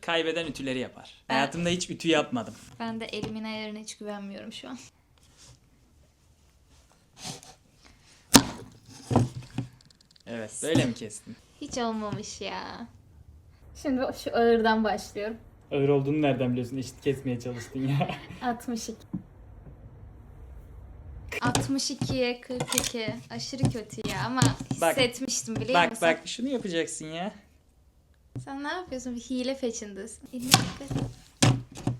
Kaybeden ütüleri yapar. Ben- Hayatımda hiç ütü yapmadım. Ben de elimin ayarına hiç güvenmiyorum şu an. Evet böyle mi kestin? Hiç olmamış ya. Şimdi şu ağırdan başlıyorum. Ağır olduğunu nereden biliyorsun? Eşit kesmeye çalıştın ya. 62. 62'ye 42. Aşırı kötü ya ama Bak. hissetmiştim biliyor bak musun? bak şunu yapacaksın ya. Sen ne yapıyorsun? Bir hile peşindesin. Eline dikkat et.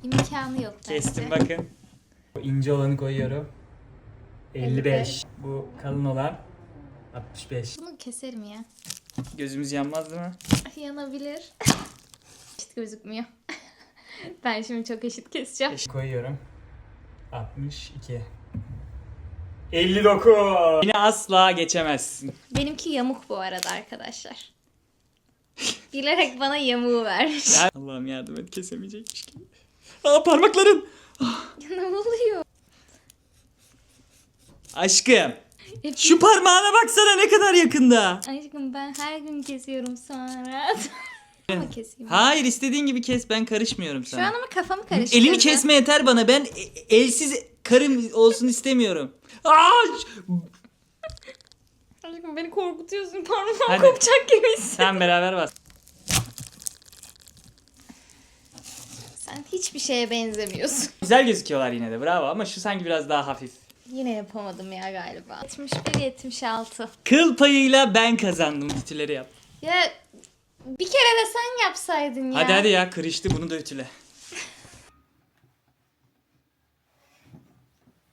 İmkanı yok bence. Kestim bakın. Bu ince olanı koyuyorum. 55. Bu kalın olan 65. Bunu keserim ya. Gözümüz yanmaz değil mi? Yanabilir. eşit gözükmüyor. ben şimdi çok eşit keseceğim. Eş- koyuyorum. 62. 59. Yine asla geçemezsin. Benimki yamuk bu arada arkadaşlar. Bilerek bana yamuğu vermiş. Allah'ım yardım et kesemeyecekmiş gibi. Aa parmakların. ne oluyor? Aşkım. Şu parmağına baksana ne kadar yakında. Aşkım ben her gün kesiyorum sonra. Ama keseyim. Hayır istediğin gibi kes ben karışmıyorum Şu sana. an ama kafamı karıştırdı. Elimi kesme yeter bana. Ben e- elsiz karım olsun istemiyorum. Aa! Aşkım beni korkutuyorsun. Parmağım Hadi. kopacak gibi hissediyorum. Sen beraber bas. Sen hiçbir şeye benzemiyorsun. Güzel gözüküyorlar yine de bravo ama şu sanki biraz daha hafif. Yine yapamadım ya galiba. 71 76. Kıl payıyla ben kazandım ütüleri yap. Ya bir kere de sen yapsaydın ya. Hadi hadi ya kırıştı bunu da ütüle.